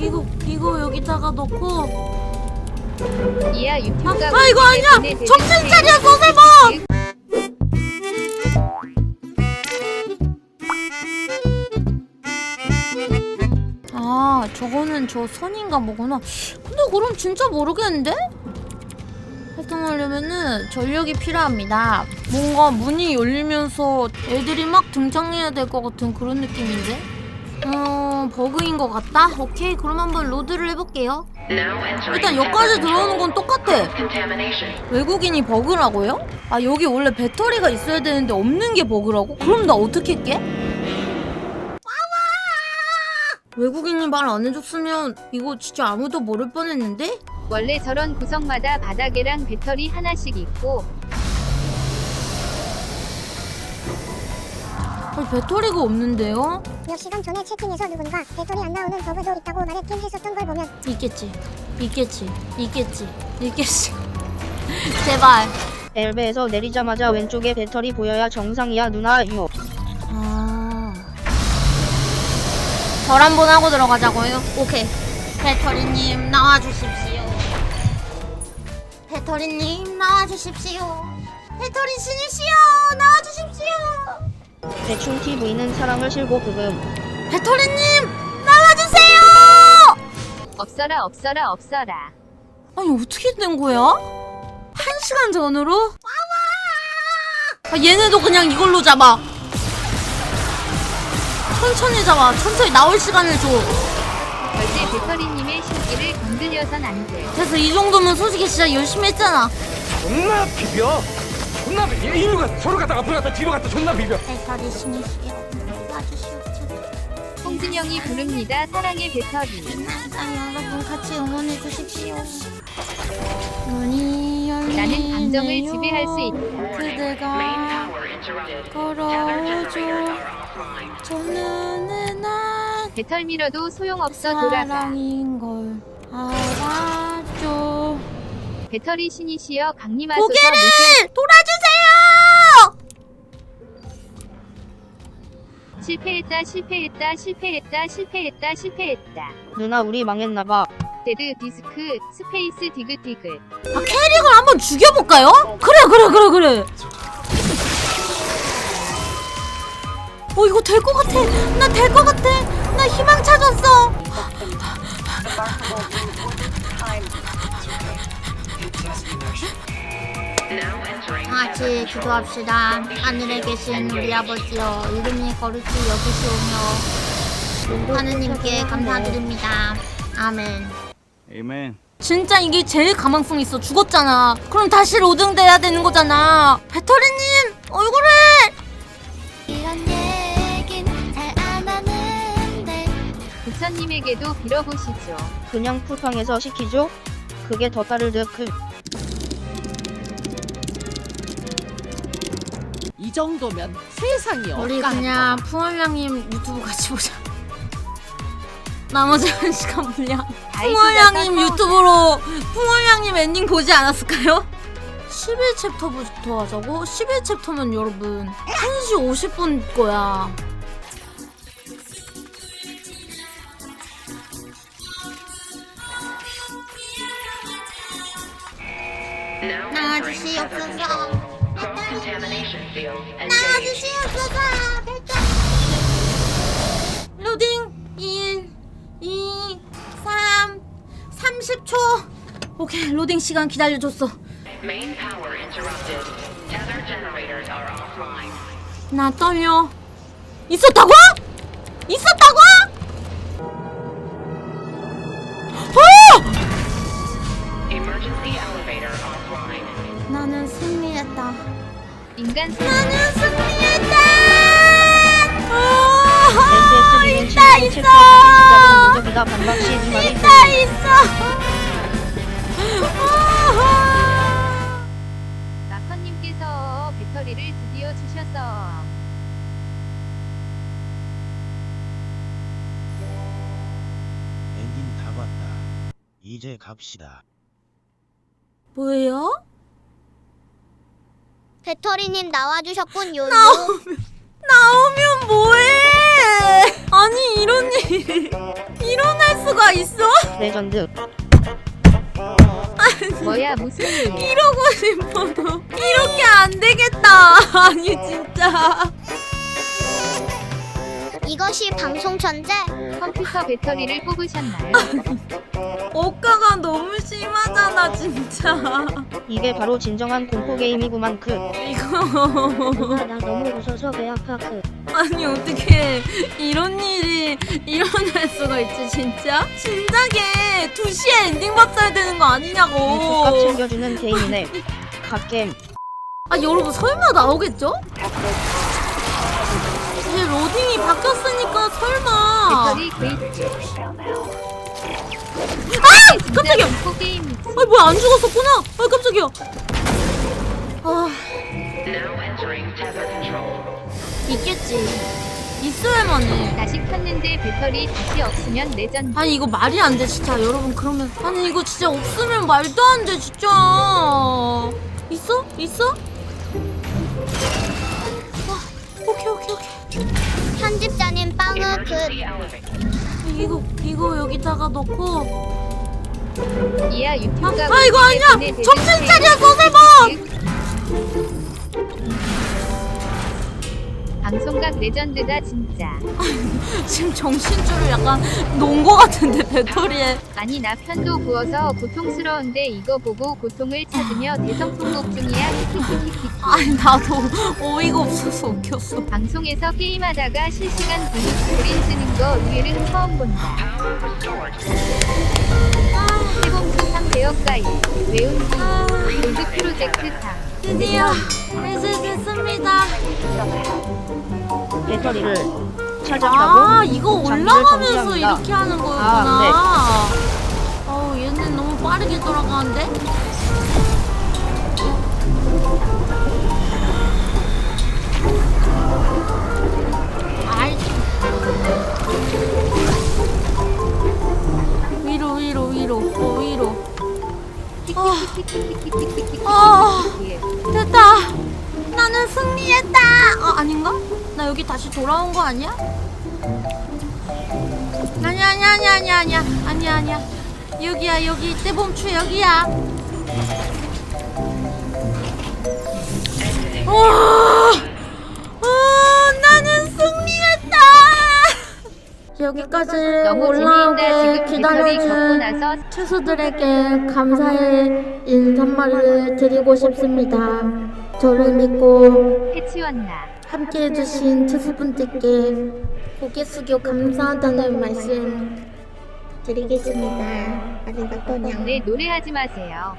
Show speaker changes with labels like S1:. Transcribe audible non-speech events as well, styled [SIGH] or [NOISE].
S1: 이거 이거 여기다가 넣고
S2: 이야 유튜브
S1: 아,
S2: 가고
S1: 아, 이거 아니야! 정신 차려, 서세범! 아 저거는 저 선인가 뭐구나 근데 그럼 진짜 모르겠는데? 활동하려면은 전력이 필요합니다 뭔가 문이 열리면서 애들이 막 등장해야 될 것 같은 그런 느낌인데? 어 버그인 것 같다? 오케이 그럼 한번 로드를 해볼게요 일단 여기까지 들어오는 건 똑같아 외국인이 버그라고요? 아 여기 원래 배터리가 있어야 되는데 없는 게 버그라고? 그럼 나 어떻게 깨? 외국인이 말 안 해줬으면 이거 진짜 아무도 모를 뻔했는데?
S2: 원래 저런 구석마다 바닥에랑 배터리 하나씩 있고
S1: 아, 배터리가 없는데요?
S3: 몇 시간 전에 채팅에서 누군가 배터리 안 나오는 버그도 있다고 말했긴 했었던 걸 보면
S1: 있겠지 있겠지 있겠지 있겠지 [LAUGHS] 제발
S4: 엘베에서 내리자마자 왼쪽에 배터리 보여야 정상이야 누나 유.
S1: 아. 절 한 번 하고 들어가자고요? 오케이. 배터리님 나와주십시오. 배터리님 나와주십시오. 배터리 신이시여 나와주십시오.
S4: 대충 TV는 사랑을 실고 그금.
S1: 배터리님 나와주세요.
S2: 없어라 없어라 없어라
S1: 아니 어떻게 된 거야? 한 시간 전으로? 아, 얘네도 그냥 이걸로 잡아. 천천히 잡아. 천천히 나올 시간을 줘.
S2: 절대 배터리님의 신기를 건드려선 안 돼
S1: 그래서 이 정도면 솔직히 진짜 열심히 했잖아.
S5: 존나 비벼 존나 비벼 이리로 가 서로 갔다 앞으로 갔다 뒤로 갔다 존나 비벼
S1: 배터리 신이시여 와주시옵소서.
S2: 홍진영이 부릅니다 사랑의 배터리
S1: 항상 여러분 같이 응원해 주십시오. 문이 열리네요.
S2: 나는 감정을 지배할 수 있다
S1: 그대가 걸어줘. 저 눈에 난
S2: 배털 밀어도 소용없어 돌아가
S1: 사랑인 걸 알았죠.
S2: 배터리 신이시여 강림하소서
S1: 고개를 돌아주세요.
S2: 실패했다 실패했다 실패했다 실패했다 실패했다.
S4: 누나 우리 망했나봐.
S2: 데드 디스크 스페이스 디귿디귿
S1: 아, 캐릭을 한번 죽여볼까요? 그래 그래 그래 그래. 어 이거 될 것 같아. 나 될 것 같아. 나 희망 찾았어 같이 기도합시다. 하늘에 계신 우리 아버지여 이름이 거룩히 여기시오며 하느님께 감사드립니다. 아멘.
S6: Amen.
S1: 진짜 이게 제일 가망성 있어. 죽었잖아. 그럼 다시 로딩 돼야 되는 거잖아. 배터리님 얼굴을
S3: 이런 얘긴 잘안 하는데.
S2: 부처님에게도 빌어보시죠.
S4: 그냥 쿠팡에서 시키죠? 그게 더 따를 듯. 그.
S7: 정도면 세상이
S1: 우리
S7: 없다.
S1: 그냥 풍월량님 유튜브 같이 보자 [LAUGHS] 나머지 한 시간 분량 풍월량님 유튜브로 풍월량님 엔딩 보지 않았을까요? 11챕터부터 하자고? 11챕터면 여러분 1시 50분 거야 나와주시옵소서 나와주시옵소서 로딩 1 2 3 30초 오케이 로딩 시간 기다려줬어
S8: Main power interrupted. Tether generators are offline.
S1: 나 떨려 있었다고? 있었다고? 어!
S8: Emergency elevator offline.
S1: 나는 승 리했다.
S2: 인간 소
S1: 나는 승리했다!
S4: SSD는
S1: 있다
S4: 7번
S1: 있어! 있다 있어!
S2: 마커님께서 배터리를 드디어 주셨어.
S9: 엔딩 다 봤다. 이제 갑시다.
S1: 뭐예요?
S3: 배터리님 나와주셨군요
S1: 나오면 뭐해? 아니 이런 일이 일어날 수가 있어?
S4: 레전드.
S2: 뭐야 무슨 일?
S1: 이러고 싶어도 이렇게 안 되겠다. [LAUGHS] 아니 진짜.
S3: 이것이 방송 전제?
S2: 컴퓨터 배터리를 뽑으셨나요?
S1: 억가가 너무 심하잖아 진짜.
S4: 이게 바로 진정한 공포 게임이구만 그.
S1: 이거
S3: 누나 나 너무 웃어서 배 아파 그
S1: 아니 어떻게 이런 일이 일어날 수가 있지 진짜? 진작에 2시에 엔딩 봤어야 되는 거 아니냐고.
S4: 값 챙겨주는 게임이네. 갓겜.
S1: 아 여러분 설마 나오겠죠? 이제 로딩이 바뀌었으니까 설마
S2: 배터리 게이트.
S1: 아! 깜짝이야!
S2: 게임이지.
S1: 아 뭐야 안 죽었었구나 아 깜짝이야 아. 있겠지 있어야만 해
S2: 다시 켰는데 배터리 다시 없으면 레전드.
S1: 아니 이거 말이 안 돼 진짜 여러분 그러면 아니 이거 진짜 없으면 말도 안 돼 진짜 있어? 있어? 아, 오케이 오케이 오케이
S3: 편집자님 빵우 그.
S1: 이거 이거 여기다가 넣고
S2: 이야 유튜브가
S1: 아, 아, 이거 아니야! 정신 차려, 서세범!
S2: 방송각 레전드다 진짜. [LAUGHS]
S1: 지금 정신줄을 약간 놓은 거 같은데 배터리에
S2: 아니 나 편도 부어서 고통스러운데 이거 보고 고통을 찾으며 대성통곡 중이야. 키키키키키. [LAUGHS]
S1: 아니 나도 어이가 없어서 웃겼어
S2: 방송에서 게임하다가 실시간 분위기 스크린 뜨는 거 의외는 처음 본다. 세봉수 상 대역가이 외운기 로드 프로젝트 상
S1: 드디어 해제됐습니다
S4: 배터리를 찾았다고?
S1: 아 이거
S4: 장비를
S1: 올라가면서
S4: 정지합니다.
S1: 이렇게 하는 거였구나.
S4: 아,
S1: 어우 얘는 너무 빠르게 돌아가는데? 아이. 위로 위로 위로. 어 위로. 아 아닌가? 나 여기 다시 돌아온 거 아니야? 아니야 아니야 아니야 아니야 아니야 아니야 아니야 여기야 여기 떼범추 여기야 와, 와 나는 승리했다 여기까지 올라오게 기다려준
S2: 나서
S1: 투수들에게 감사의 인사말을 드리고 싶습니다. 저를 믿고
S2: 해치웠나
S1: 함께 해주신 투수분들께 고개 숙여 감사하다는 말씀 드리겠습니다. 아리가또냥.
S2: 네 노래하지 마세요